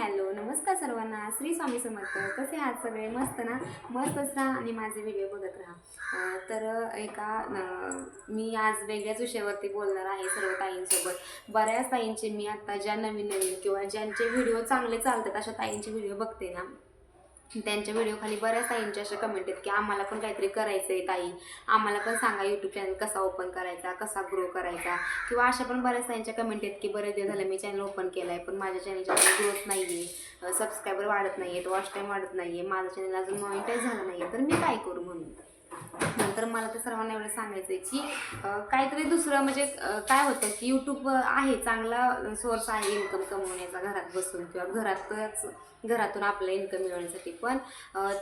Hello नमस्कार सर्वांना. श्री स्वामी समर्थ. कसे आहात सगळे? मस्त ना? मस्तच राहा आणि माझे व्हिडिओ बघत राहा. तर एका मी आज वेगळ्याच विषयावरती बोलणार आहे सर्व ताईंसोबत. बऱ्याच ताईंचे मी आत्ता ज्या नवीन नवीन किंवा ज्यांचे व्हिडिओ चांगले चालतात अशा ताईंचे व्हिडिओ बघते ना. त्यांच्या व्हिडिओखाली बऱ्याच ताईंच्या अशा कमेंट आहेत की आम्हाला पण काहीतरी करायचं आहे ताई. आम्हाला पण सांगा यूट्यूब चॅनल कसा ओपन करायचा कसा ग्रो करायचा. किंवा अशा पण बऱ्याच ताईंच्या कमेंट आहेत की बरेच दिवस झालं मी चॅनल ओपन केलं आहे पण माझ्या चॅनलच्या ग्रोथ नाही आहे सबस्क्रायबर वाढत नाही आहेत वॉच टाईम वाढत नाही आहे माझं चॅनल अजून मॉनिटाईज झालं नाही आहे तर मी काय करू म्हणून? नंतर मला ते सर्वांना एवढं सांगायचं आहे की काहीतरी दुसरं म्हणजे काय होतं की यूट्यूब आहे चांगला सोर्स आहे इन्कम कमवण्याचा घरात बसून किंवा घरातच घरातून आपलं इन्कम मिळवण्यासाठी. पण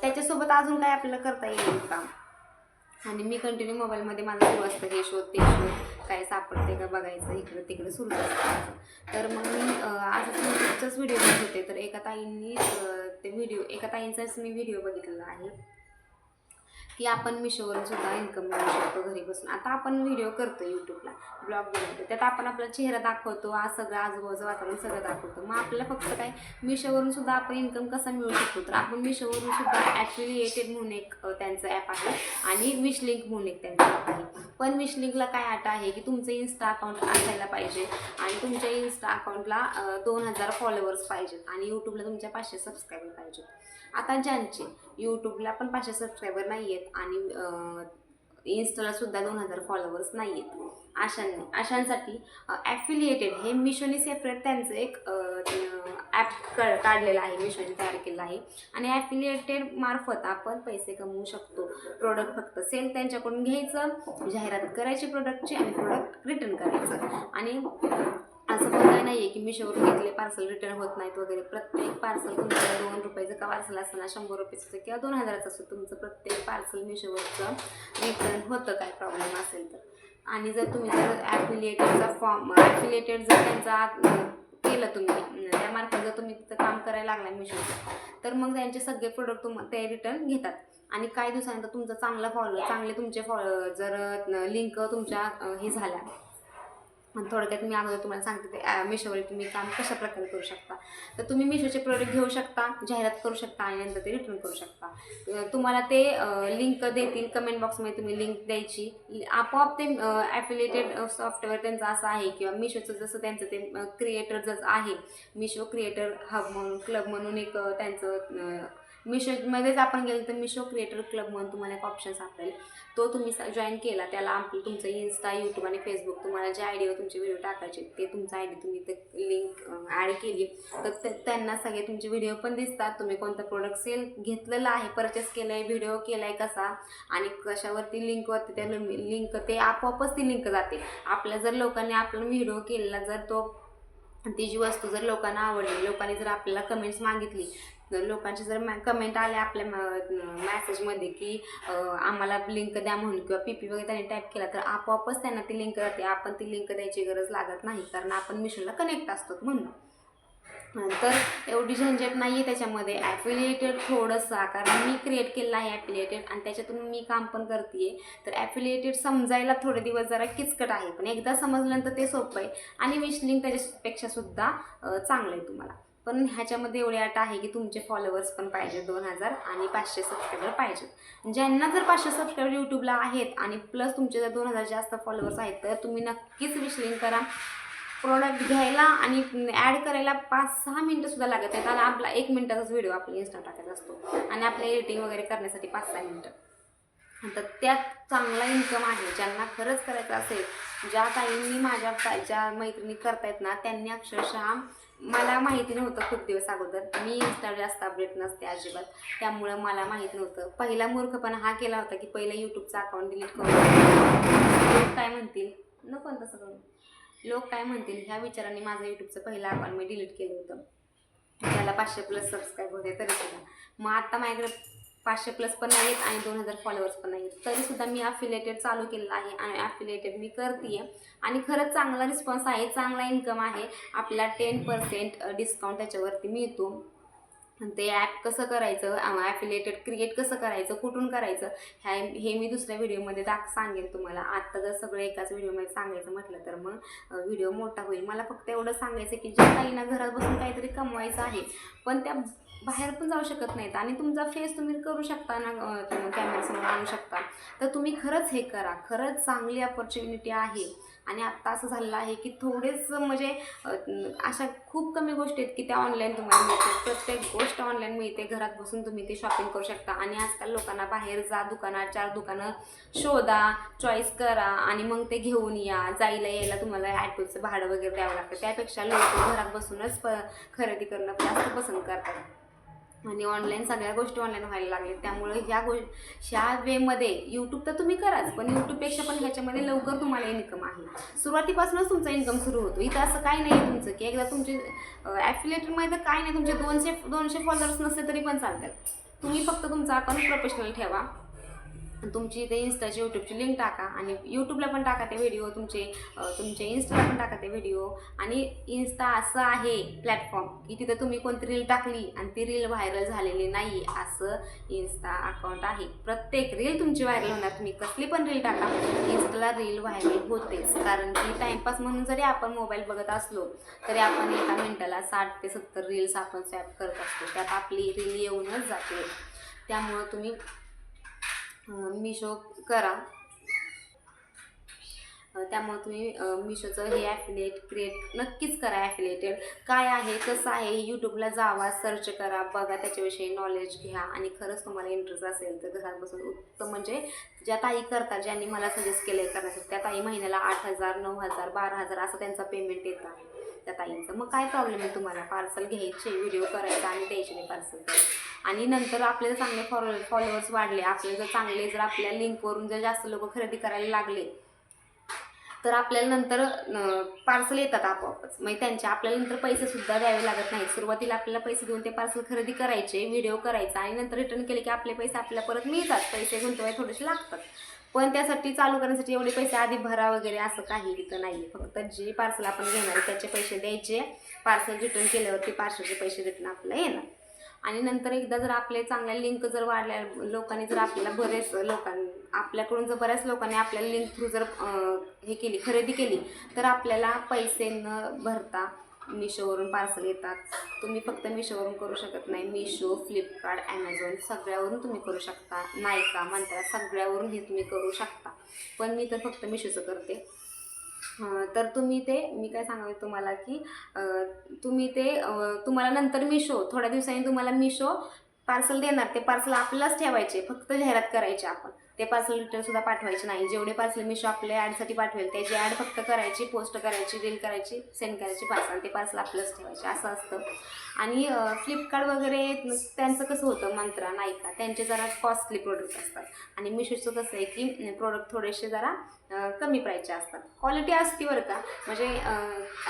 त्याच्यासोबत अजून काय आपल्याला करता येईल काम आणि मी कंटिन्यू मोबाईलमध्ये माझं सुरू असतं हे शोध ते शोध काय सापडते का बघायचं इकडं तिकडं सुरू असतं. तर मग मी अं, आज यूट्यूबचाच व्हिडिओ बघत होते तर एका ताईंनी ते व्हिडिओ एका ताईंचाच मी व्हिडिओ बघितलेला आहे. की आपण मिशोवरून सुद्धा इन्कम मिळू शकतो घरी बसून आता आपण व्हिडिओ करतो यूट्यूबला ब्लॉग बनवतो त्यात आपण आपला चेहरा दाखवतो आज सगळं आजूबाजूचं वातावरण सगळं दाखवतो. मग आपल्याला फक्त काय मिशोवरून सुद्धा आपण इन्कम कसा मिळू शकतो? तर आपण मिशोवरून सुद्धा ॲफिलिएटेड म्हणून एक त्यांचं ॲप आहे आणि विश लिंक म्हणून एक त्यांचं ॲप आहे. पण विश लिंकला काय अट आहे की तुमचं इन्स्टा अकाउंट असायला पाहिजे आणि तुमच्या इन्स्टा अकाउंटला दोन हजार फॉलोअर्स पाहिजेत आणि यूट्यूबला तुमच्या पाचशे सबस्क्रायबर पाहिजेत. आता ज्यांचे यूट्यूबला पण पाचशे सबस्क्रायबर नाही आहेत आणि इन्स्टाला सुद्धा दोन हजार फॉलोअर्स नाही आहेत अशांनी अशांसाठी ॲफिलिएटेड हे मिशोने सेपरेट त्यांचं एक ॲप क काढलेला आहे मिशोने तयार केला आहे. आणि ॲफिलिएटेड मार्फत आपण पैसे कमवू शकतो. प्रोडक्ट फक्त सेल त्यांच्याकडून घ्यायचं जाहिरात करायची प्रोडक्टची आणि प्रोडक्ट रिटर्न करायचं. आणि असं पण काय नाही आहे की मिशोवरून घेतले पार्सल रिटर्न होत नाहीत वगैरे. प्रत्येक पार्सल तुमचं दोन रुपयाचं का पार्सल असतं ना शंभर रुपयाचं किंवा दोन हजाराचं असतं तुमचं प्रत्येक पार्सल मिशोवरचं रिटर्न होतं काय प्रॉब्लेम असेल तर. आणि जर तुम्ही जर ॲफिलिएटेडचा फॉर्म ॲफिलिएटेड जर त्यांचा केलं तुम्ही अं, त्यामार्फत जर तुम्ही तिथं काम करायला लागला मिशोचं तर मग त्यांचे सगळे प्रोडक्ट तुम ते रिटर्न घेतात. आणि काही दिवसानंतर तुमचा चांगला फॉलो चांगले तुमचे फॉलो जर लिंक तुमच्या हे झाल्या. आणि थोडक्यात मी अगोदर तुम्हाला सांगते ते मिशोवर तुम्ही काम कशा प्रकारे करू शकता. तर तुम्ही मिशोचे प्रोडक्ट घेऊ शकता जाहिरात करू शकता आणि नंतर ते रिटर्न करू शकता. तुम्हाला ते लिंक देतील कमेंट बॉक्समध्ये तुम्ही लिंक द्यायची. आपोआप ते ॲफिलेटेड सॉफ्टवेअर त्यांचं असं आहे किंवा मिशोचं जसं त्यांचं ते क्रिएटर जसं आहे मिशो क्रिएटर हब म्हणून क्लब म्हणून एक त्यांचं मिशोमध्येच आपण गेलो तर मिशो क्रिएटर क्लब म्हणून तुम्हाला एक ऑप्शन सापडेल. तो तुम्ही जॉईन केला त्याला आपलं तुमचं इन्स्टा यूट्यूब आणि फेसबुक तुम्हाला ज्या आयडीवर तुमचे व्हिडिओ टाकायचे ते तुमचा आय डी तुम्ही ते लिंक ॲड केली. तर ते- त्यांना सगळे तुमचे व्हिडिओ पण दिसतात. तुम्ही कोणता प्रोडक्ट सेल घेतलेलं आहे परचेस केलं आहे व्हिडिओ केला आहे कसा आणि कशावरती लिंकवरती त्या लिंक ते आपोआपच ती लिंक जाते. आपल्या जर लोकांनी आपला व्हिडिओ केलेला जर तो ती जी वस्तू जर लोकांना आवडली लोकांनी जर आपल्याला कमेंट्स मागितली लोकांचे जर कमेंट आले आपल्या मॅसेजमध्ये की आम्हाला लिंक द्या म्हणून किंवा पी पी वगैरे त्यांनी टाईप केला तर आपोआपच त्यांना ती लिंक राहते. आपण ती लिंक द्यायची गरज लागत नाही कारण आपण मिशनला कनेक्ट असतो म्हणून. तर एवढी झंझट नाही आहे त्याच्यामध्ये. ॲफिलिएटेड थोडंसं कारण मी क्रिएट केलेलं आहे ॲफिलिएटेड आणि त्याच्यातून मी काम पण करते तर ॲफिलिएटेड समजायला थोडे दिवस जरा किचकट आहे पण एकदा समजल्यानंतर ते सोपं आहे. आणि विश त्याच्यापेक्षासुद्धा चांगलं आहे तुम्हाला. पण ह्याच्यामध्ये एवढी अट आहे की तुमचे फॉलोअर्स पण पाहिजे दोन हजार आणि पाचशे सबस्क्रायबर पाहिजेत. ज्यांना जर पाचशे सबस्क्रायबर यूट्यूबला आहेत आणि प्लस तुमचे जर दोन हजार जास्त फॉलोअर्स आहेत तर तुम्ही नक्कीच विश्लिंग करा. प्रोडक्ट घ्यायला आणि ॲड करायला पाच सहा मिनटंसुद्धा लागत आहेत आणि आपला एक मिनटाचाच व्हिडिओ आपला इन्स्टा टाकायचा असतो. आणि आपल्या एडिटिंग वगैरे करण्यासाठी पाच सहा मिनटं. तर त्यात चांगला इन्कम आहे. ज्यांना खरंच करायचं असेल ज्या ताईंनी माझ्या ज्या मैत्रिणी करतायत ना त्यांनी अक्षरशः मला माहिती नव्हतं खूप दिवस अगोदर. मी इन्स्टा जास्त अपडेट नसते अजिबात. त्यामुळं मला माहीत नव्हतं. पहिला मूर्खपणा हा केला होता की पहिलं यूट्यूबचा अकाउंट डिलीट करून लोक काय म्हणतील? नको तसं करून लोक काय म्हणतील? ह्या विचाराने माझं यूट्यूबचं पहिलं अकाउंट मी डिलीट केलं होतं. त्याला पाचशे प्लस सबस्क्राईब होते तरी सुद्धा. मग आता माझ्याकडे पाचशे प्लस पण नाही आहेत आणि दोन हजार फॉलोअर्स पण नाही आहेत तरीसुद्धा मी ॲफिलेटेड चालू केलेलं आहे आणि ॲफिलेटेड मी करते आणि खरंच चांगला रिस्पॉन्स आहे चांगला इन्कम आहे. आपला टेन पर्सेंट डिस्काउंट त्याच्यावरती मिळतो. ते ॲप कसं करायचं ॲफिलेटेड क्रिएट कसं करायचं कुठून करायचं ह्या हे मी दुसऱ्या व्हिडिओमध्ये दाख सांगेन तुम्हाला. आत्ता जर सगळं एकाच व्हिडिओमध्ये सांगायचं म्हटलं तर मग व्हिडिओ मोठा होईल. मला फक्त एवढं सांगायचं की ज्या ताईंना घरात बसून काहीतरी कमवायचं आहे पण त्या बाहेर पण जाऊ शकत नाहीत. आणि तुमचा फेस तुम्ही करू शकता ना कॅमेरासमोर आणू शकता. तर तुम्ही खरंच हे करा. खरंच चांगली अपॉर्च्युनिटी आहे. आणि आत्ता असं झालेलं आहे की थोडेच म्हणजे अशा खूप कमी गोष्टी आहेत की त्या ऑनलाईन तुम्हाला मिळतात. प्रत्येक गोष्ट ऑनलाईन मिळते. घरात बसून तुम्ही ते शॉपिंग करू शकता. आणि आजकाल लोकांना बाहेर जा दुकानात चार दुकानं शोधा चॉईस करा आणि मग ते घेऊन या. जायला यायला तुम्हाला ॲटोचं भाडं वगैरे द्यावं लागतं. त्यापेक्षा लोक घरात बसूनच प खरेदी करणं जास्त पसंत करतात. आणि ऑनलाईन सगळ्या गोष्टी ऑनलाईन व्हायला लागल्या. त्यामुळे ह्या गो ह्या वेमध्ये यूट्यूब तर तुम्ही कराच पण यूट्यूबपेक्षा पण ह्याच्यामध्ये लवकर तुम्हाला इन्कम आहे. सुरुवातीपासूनच तुमचा इन्कम सुरू होतो. इथं असं काही नाही आहे तुमचं की एकदा तुमचे ॲफिलेटरमध्ये तर काय नाही तुमचे दोनशे दोनशे फॉलोअर्स नसले तरी पण चालतात. तुम्ही फक्त तुमचा अकाउंट प्रोफेशनल ठेवा. तुमची इथे इन्स्टाची यूट्यूबची लिंक टाका आणि यूट्यूबला पण टाका ते व्हिडिओ तुमचे तुमचे इन्स्टाला पण टाका ते व्हिडिओ आणि इन्स्टा असं आहे प्लॅटफॉर्म की तिथं तुम्ही कोणती रील टाकली आणि ती रील व्हायरल झालेली नाही असं इन्स्टा अकाउंट आहे. प्रत्येक रील तुमची व्हायरल होणार. तुम्ही कसली पण रील टाका इन्स्टाला रील व्हायरल होतेच. कारण की टाईमपास म्हणून जरी आपण मोबाईल बघत असलो तरी आपण एका मिनटाला साठ ते सत्तर रील्स आपण स्वॅप करत असतो. त्यात आपली रील येऊनच जाते. त्यामुळं तुम्ही मिशो करा. त्यामुळं त्यामुळे तुम्ही मिशोचं हे ॲफिलेट क्रिएट नक्कीच करा ॲफिलेटेड काय आहे कसं आहे हे यूट्यूबला जावा सर्च करा बघा त्याच्याविषयी नॉलेज घ्या. आणि खरंच तुम्हाला इंटरेस्ट असेल तर घरात बसून उत्तम म्हणजे ज्या ताई करतात ज्यांनी मला सजेस्ट केलं आहे करण्यासाठी त्या ताई महिन्याला आठ हजार नऊ हजार बारा हजार असं त्यांचा पेमेंट येत. आहे त्या ताईंचं. मग काय प्रॉब्लेम आहे तुम्हाला? पार्सल घ्यायचे व्हिडिओ करायचा आणि द्यायचे नाही पार्सल आणि नंतर आपले जर चांगले फॉलो फॉलोअर्स वाढले. आपले जर चांगले जर आपल्या लिंकवरून जर जास्त लोक खरेदी करायला लागले तर आपल्याला नंतर पार्सल येतात आपोआपच. मग त्यांचे आपल्याला नंतर पैसेसुद्धा द्यावे लागत नाहीत. सुरुवातीला आपल्याला पैसे देऊन ते पार्सल खरेदी करायचे व्हिडिओ करायचा आणि नंतर रिटर्न केले की आपले पैसे आपल्याला परत मिळतात. पैसे गुंतवायला थोडेसे लागतात. पण त्यासाठी चालू करण्यासाठी एवढे पैसे आधी भरा वगैरे असं काही इथं नाही आहे फक्त जे पार्सल आपण घेणार त्याचे पैसे द्यायचे. पार्सल रिटर्न केल्यावरती पार्सलचे पैसे रिटर्न आपल्याला येणार. आणि नंतर एकदा जर आपले चांगल्या लिंक जर वाढल्या लोकांनी जर आपल्याला बरेच लोकांनी आपल्याकडून जर बऱ्याच लोकांनी आपल्याला लिंक थ्रू जर हे केली खरेदी केली तर आपल्याला पैसे न भरता मिशोवरून पार्सल येतात. तुम्ही फक्त मिशोवरून करू शकत नाही. मिशो फ्लिपकार्ट ॲमेझॉन सगळ्यावरून तुम्ही करू शकता. नायका म्हणता सगळ्यावरून हे तुम्ही करू शकता. पण मी तर फक्त मिशोचं करते. तर तुम्ही ते मी काय सांगावे तुम्हाला की तुम्ही ते तुम्हाला नंतर मिशो थोड्या दिवसांनी तुम्हाला मिशो पार्सल देणार ते पार्सल आपल्यालाच ठेवायचे फक्त जाहिरात करायची आपण. ते पार्सल रिटर्नसुद्धा पाठवायचे नाही. जेवढे पार्सल मिशो आपल्या ॲडसाठी पाठवेल त्याची ॲड फक्त करायची पोस्ट करायची रील करायची सेंड करायची पार्सल ते पार्सल आपलंच ठेवायचे असं असतं. आणि फ्लिपकार्ट वगैरे त्यांचं कसं होतं मंत्रा नायका त्यांचे जरा कॉस्टली प्रोडक्ट असतात. आणि मिशोचं कसं आहे की प्रोडक्ट थोडेसे जरा कमी प्राईसचे असतात. क्वालिटी असते बरं का. म्हणजे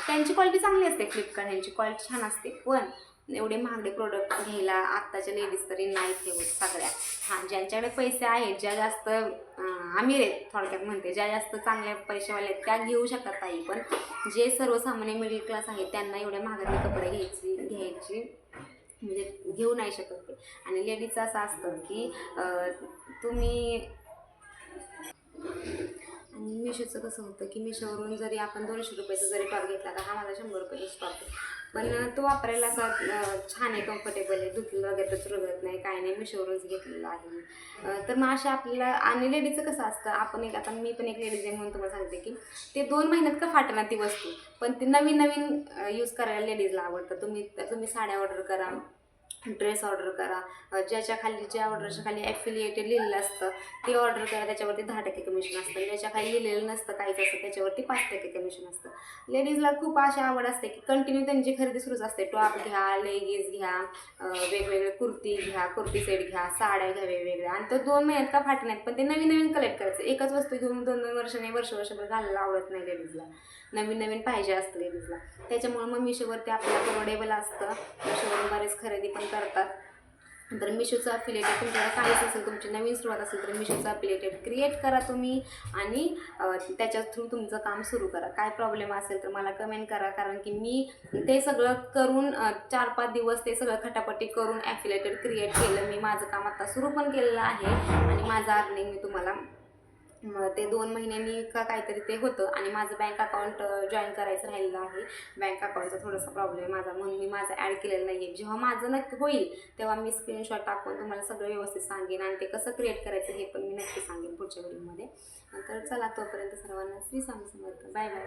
त्यांची क्वालिटी चांगली असते फ्लिपकार्ट यांची क्वालिटी छान असते. पण एवढे महागडे प्रोडक्ट घ्यायला आत्ताच्या लेडीज तरी नाही ठेवत सगळ्या. हां ज्यांच्याकडे पैसे आहेत ज्या जास्त अं, अमीर आहेत थोडक्यात म्हणते ज्या जास्त चांगल्या पैसेवाले आहेत त्या घेऊ शकतात ताई पण जे सर्वसामान्य मिडल क्लास आहेत त्यांना एवढ्या महागातले कपडे घ्यायची घ्यायची म्हणजे घेऊ नाही शकत ते. आणि लेडीजचं असं असतं की तुम्ही मिशोचं कसं होतं की मिशोवरून जरी आपण दोनशे रुपयाचा जरी टॉप घेतला तर हा माझा शंभर रुपयाचा स्टॉप पण तो वापरायला असा छान आहे कम्फर्टेबल आहे. धुतलं वगैरे तर चुरगत नाही. काय नाही मिशोवरूनच घेतलेलं आहे तर मग अशा आपल्याला आणि लेडीजचं कसं असतं आपण एक आता मी पण एक लेडीज आहे म्हणून तुम्हाला सांगते की ते दोन महिन्यात का फाटणार ती वस्तू? पण ती नवीन नवीन यूज करायला लेडीजला आवडतं. तुम्ही तुम्ही साड्या ऑर्डर करा. ड्रेस ऑर्डर करा. ज्याच्या खाली ज्या ऑर्डरच्या खाली ॲफिलिएटेड लिहिलेलं असतं ते ऑर्डर करा. त्याच्यावरती दहा टक्के कमिशन असतं. ज्याच्या खाली लिहिलेलं नसतं काहीच असतं त्याच्यावरती पाच टक्के कमिशन असतं. लेडीजला खूप अशी आवड असते की कंटिन्यू त्यांची खरेदी सुरूच असते. टॉप घ्या लेगीज घ्या वेगवेगळे कुर्ती घ्या कुर्ती सेट घ्या साड्या घ्या वेगवेगळ्या. आणि तो दोन महिन्यात का फाटण्यात पण ते नवीन नवीन कलेक्ट करायचं. एकच वस्तू घेऊन दोन दोन वर्षाने वर्ष वर्षभर घालायला आवडत नाही लेडीजला नवीन नवीन पाहिजे असतं लेडीजला त्याच्यामुळं मग मिशोवरती आपल्याला परवडेबल असतं. मिशोवरून बरेच खरेदी पण करतात. तर मिशोचं अफिलेटेड तुमच्याकडे काहीच असेल तुमची नवीन सुरुवात असेल तर मिशोचं अफिलेटेड क्रिएट करा तुम्ही आणि त्याच्या थ्रू तुमचं काम सुरू करा. काय प्रॉब्लेम असेल तर मला कमेंट करा. कारण की मी ते सगळं करून चार पाच दिवस ते सगळं खटापटी करून ॲफिलेटेड क्रिएट केलं. मी माझं काम आता सुरू पण केलेलं आहे आणि माझं अर्निंग मी तुम्हाला ते दोन महिन्यांनी का काहीतरी ते होतं आणि माझं बँक अकाउंट जॉईन करायचं राहिलेलं आहे. बँक अकाउंटचा थोडासा प्रॉब्लेम आहे. माझा म्हणून मी माझं ॲड केलेलं नाही आहे जेव्हा माझं नक्की होईल तेव्हा मी स्क्रीनशॉट टाकून तुम्हाला सगळं व्यवस्थित सांगेन आणि ते कसं क्रिएट करायचं हे पण मी नक्की सांगेन पुढच्या व्हिडिओमध्ये तर चला तोपर्यंत सर्वांना श्री स्वामी समर्थ. Bye bye